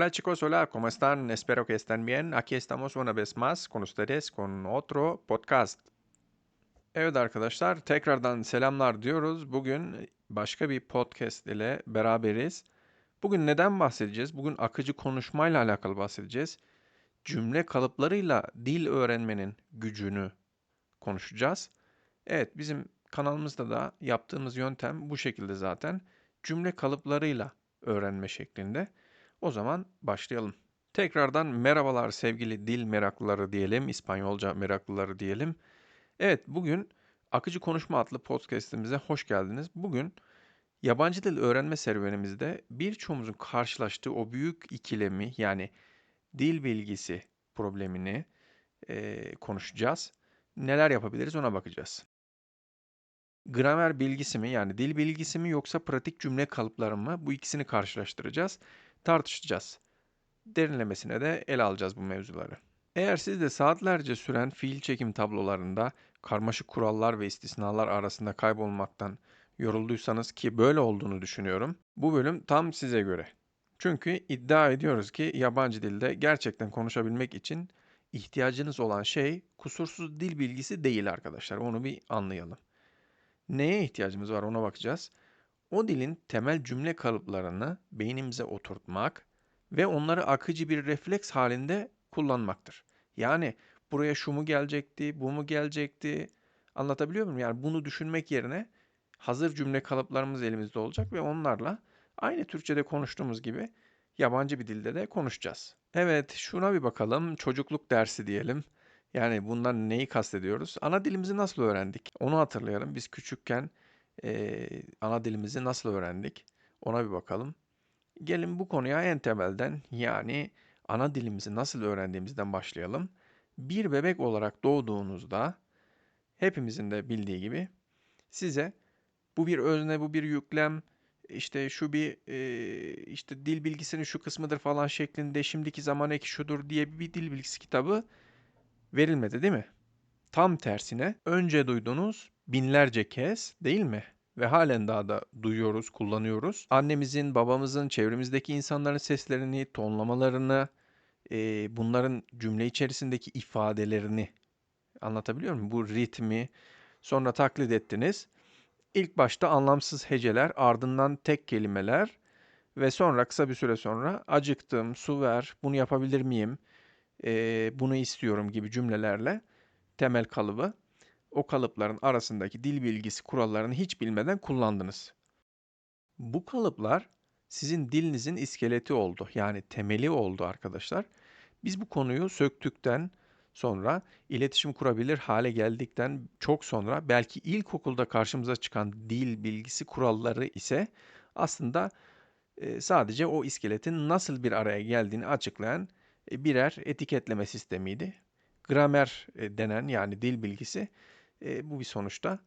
Hola chicos, hola, ¿cómo están? Espero que estén bien. Aquí estamos una vez más con ustedes con otro podcast. Evet arkadaşlar, tekrardan selamlar diyoruz. Bugün başka bir podcast ile beraberiz. Bugün neden bahsedeceğiz? Bugün akıcı konuşmayla alakalı bahsedeceğiz. Cümle kalıplarıyla dil öğrenmenin gücünü konuşacağız. Evet, bizim kanalımızda da yaptığımız yöntem bu şekilde zaten. Cümle kalıplarıyla öğrenme şeklinde. O zaman başlayalım. Tekrardan merhabalar sevgili dil meraklıları diyelim, İspanyolca meraklıları diyelim. Evet, bugün Akıcı Konuşma adlı podcast'imize hoş geldiniz. Bugün yabancı dil öğrenme serüvenimizde birçoğumuzun karşılaştığı o büyük ikilemi yani dil bilgisi problemini e, konuşacağız. Neler yapabiliriz ona bakacağız. Gramer bilgisi mi yani dil bilgisi mi yoksa pratik cümle kalıpları mı bu ikisini karşılaştıracağız tartışacağız. Derinlemesine de ele alacağız bu mevzuları. Eğer siz de saatlerce süren fiil çekim tablolarında karmaşık kurallar ve istisnalar arasında kaybolmaktan yorulduysanız ki böyle olduğunu düşünüyorum. Bu bölüm tam size göre. Çünkü iddia ediyoruz ki yabancı dilde gerçekten konuşabilmek için ihtiyacınız olan şey kusursuz dil bilgisi değil arkadaşlar. Onu bir anlayalım. Neye ihtiyacımız var ona bakacağız o dilin temel cümle kalıplarını beynimize oturtmak ve onları akıcı bir refleks halinde kullanmaktır. Yani buraya şu mu gelecekti, bu mu gelecekti anlatabiliyor muyum? Yani bunu düşünmek yerine hazır cümle kalıplarımız elimizde olacak ve onlarla aynı Türkçe'de konuştuğumuz gibi yabancı bir dilde de konuşacağız. Evet, şuna bir bakalım. Çocukluk dersi diyelim. Yani bundan neyi kastediyoruz? Ana dilimizi nasıl öğrendik? Onu hatırlayalım. Biz küçükken e, ana dilimizi nasıl öğrendik? Ona bir bakalım. Gelin bu konuya en temelden yani ana dilimizi nasıl öğrendiğimizden başlayalım. Bir bebek olarak doğduğunuzda hepimizin de bildiği gibi size bu bir özne, bu bir yüklem, işte şu bir e, işte dil bilgisinin şu kısmıdır falan şeklinde şimdiki zaman eki şudur diye bir dil bilgisi kitabı verilmedi değil mi? Tam tersine önce duyduğunuz binlerce kez değil mi? Ve halen daha da duyuyoruz, kullanıyoruz. Annemizin, babamızın, çevremizdeki insanların seslerini, tonlamalarını, e, bunların cümle içerisindeki ifadelerini anlatabiliyor muyum? Bu ritmi sonra taklit ettiniz. İlk başta anlamsız heceler, ardından tek kelimeler ve sonra kısa bir süre sonra acıktım, su ver, bunu yapabilir miyim, e, bunu istiyorum gibi cümlelerle temel kalıbı o kalıpların arasındaki dil bilgisi kurallarını hiç bilmeden kullandınız. Bu kalıplar sizin dilinizin iskeleti oldu. Yani temeli oldu arkadaşlar. Biz bu konuyu söktükten sonra iletişim kurabilir hale geldikten çok sonra belki ilkokulda karşımıza çıkan dil bilgisi kuralları ise aslında sadece o iskeletin nasıl bir araya geldiğini açıklayan birer etiketleme sistemiydi. Gramer denen yani dil bilgisi e, bu bir sonuçta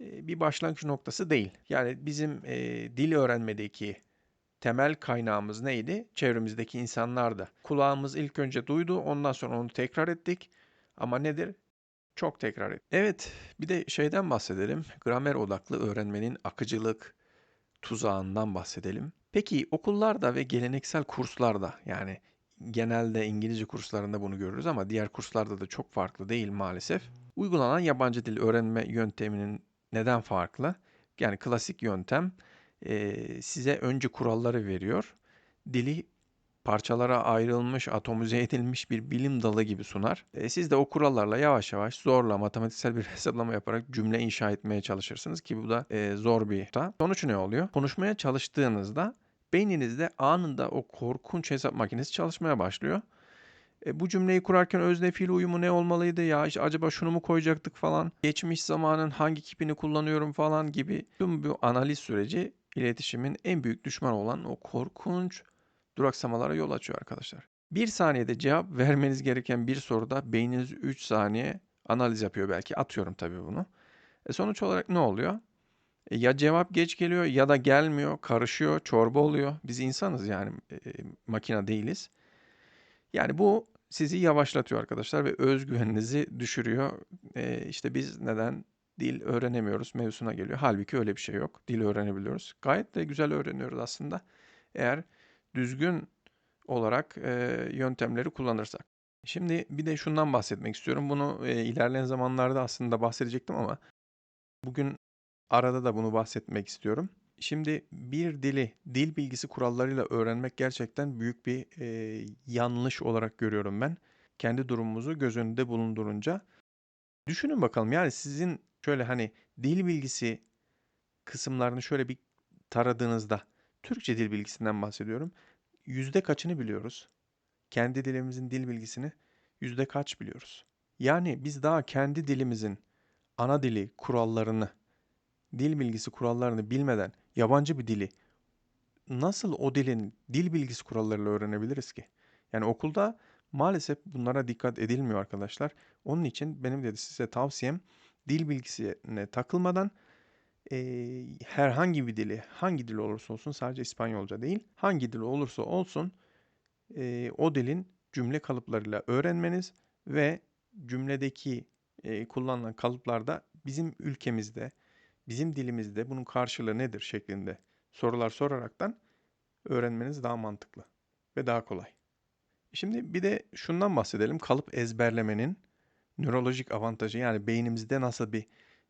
e, bir başlangıç noktası değil. Yani bizim e, dil öğrenmedeki temel kaynağımız neydi? Çevremizdeki insanlardı. Kulağımız ilk önce duydu, ondan sonra onu tekrar ettik. Ama nedir? Çok tekrar ettik. Evet, bir de şeyden bahsedelim. Gramer odaklı öğrenmenin akıcılık tuzağından bahsedelim. Peki okullarda ve geleneksel kurslarda yani genelde İngilizce kurslarında bunu görürüz ama diğer kurslarda da çok farklı değil maalesef. Uygulanan yabancı dil öğrenme yönteminin neden farklı? Yani klasik yöntem e, size önce kuralları veriyor. Dili parçalara ayrılmış, atomize edilmiş bir bilim dalı gibi sunar. E, siz de o kurallarla yavaş yavaş zorla matematiksel bir hesaplama yaparak cümle inşa etmeye çalışırsınız ki bu da e, zor bir ta. Sonuç ne oluyor? Konuşmaya çalıştığınızda beyninizde anında o korkunç hesap makinesi çalışmaya başlıyor. E, bu cümleyi kurarken özne fiil uyumu ne olmalıydı ya işte acaba şunu mu koyacaktık falan. Geçmiş zamanın hangi kipini kullanıyorum falan gibi tüm bu analiz süreci iletişimin en büyük düşmanı olan o korkunç duraksamalara yol açıyor arkadaşlar. Bir saniyede cevap vermeniz gereken bir soruda beyniniz 3 saniye analiz yapıyor belki. Atıyorum tabii bunu. E sonuç olarak ne oluyor? E ya cevap geç geliyor ya da gelmiyor, karışıyor, çorba oluyor. Biz insanız yani e, makine değiliz. Yani bu sizi yavaşlatıyor arkadaşlar ve özgüveninizi düşürüyor. Ee, işte biz neden dil öğrenemiyoruz mevzusuna geliyor. Halbuki öyle bir şey yok. Dil öğrenebiliyoruz. Gayet de güzel öğreniyoruz aslında. Eğer düzgün olarak e, yöntemleri kullanırsak. Şimdi bir de şundan bahsetmek istiyorum. Bunu e, ilerleyen zamanlarda aslında bahsedecektim ama bugün arada da bunu bahsetmek istiyorum. Şimdi bir dili dil bilgisi kurallarıyla öğrenmek gerçekten büyük bir e, yanlış olarak görüyorum ben. Kendi durumumuzu göz önünde bulundurunca. Düşünün bakalım yani sizin şöyle hani dil bilgisi kısımlarını şöyle bir taradığınızda Türkçe dil bilgisinden bahsediyorum. Yüzde kaçını biliyoruz? Kendi dilimizin dil bilgisini yüzde kaç biliyoruz? Yani biz daha kendi dilimizin ana dili kurallarını, dil bilgisi kurallarını bilmeden yabancı bir dili nasıl o dilin dil bilgisi kurallarıyla öğrenebiliriz ki? Yani okulda maalesef bunlara dikkat edilmiyor arkadaşlar. Onun için benim de size tavsiyem dil bilgisine takılmadan e, herhangi bir dili, hangi dil olursa olsun sadece İspanyolca değil, hangi dil olursa olsun e, o dilin cümle kalıplarıyla öğrenmeniz ve cümledeki e, kullanılan kalıplarda bizim ülkemizde, bizim dilimizde bunun karşılığı nedir şeklinde sorular soraraktan öğrenmeniz daha mantıklı ve daha kolay. Şimdi bir de şundan bahsedelim. Kalıp ezberlemenin nörolojik avantajı yani beynimizde nasıl bir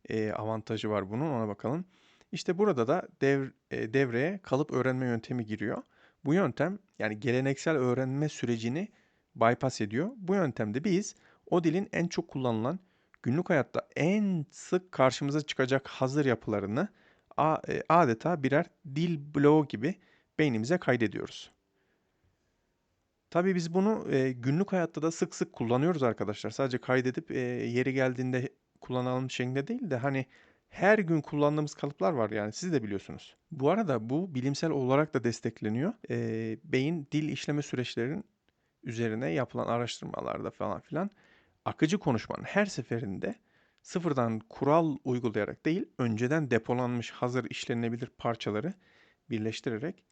e, avantajı var bunun ona bakalım. İşte burada da dev, e, devreye kalıp öğrenme yöntemi giriyor. Bu yöntem yani geleneksel öğrenme sürecini bypass ediyor. Bu yöntemde biz o dilin en çok kullanılan günlük hayatta en sık karşımıza çıkacak hazır yapılarını e, adeta birer dil bloğu gibi beynimize kaydediyoruz. Tabii biz bunu e, günlük hayatta da sık sık kullanıyoruz arkadaşlar. Sadece kaydedip e, yeri geldiğinde kullanalım şeklinde değil de hani her gün kullandığımız kalıplar var yani siz de biliyorsunuz. Bu arada bu bilimsel olarak da destekleniyor. Beyin dil işleme süreçlerinin üzerine yapılan araştırmalarda falan filan akıcı konuşmanın her seferinde sıfırdan kural uygulayarak değil, önceden depolanmış hazır işlenebilir parçaları birleştirerek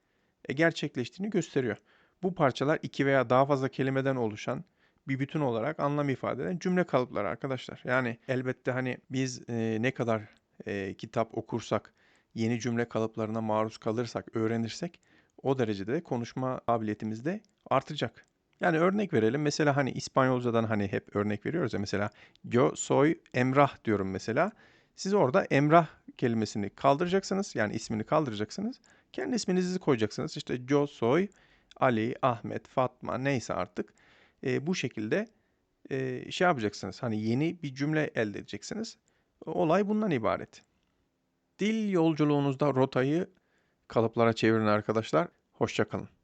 e, gerçekleştiğini gösteriyor. Bu parçalar iki veya daha fazla kelimeden oluşan bir bütün olarak anlam ifade eden cümle kalıpları arkadaşlar. Yani elbette hani biz e, ne kadar e, kitap okursak, yeni cümle kalıplarına maruz kalırsak, öğrenirsek o derecede konuşma kabiliyetimiz de artacak. Yani örnek verelim. Mesela hani İspanyolcadan hani hep örnek veriyoruz ya mesela yo soy Emrah diyorum mesela. Siz orada Emrah kelimesini kaldıracaksınız. Yani ismini kaldıracaksınız. Kendi isminizi koyacaksınız. İşte yo soy Ali, Ahmet, Fatma neyse artık. E, bu şekilde e, şey yapacaksınız. Hani yeni bir cümle elde edeceksiniz. Olay bundan ibaret. Dil yolculuğunuzda rotayı kalıplara çevirin arkadaşlar. Hoşçakalın.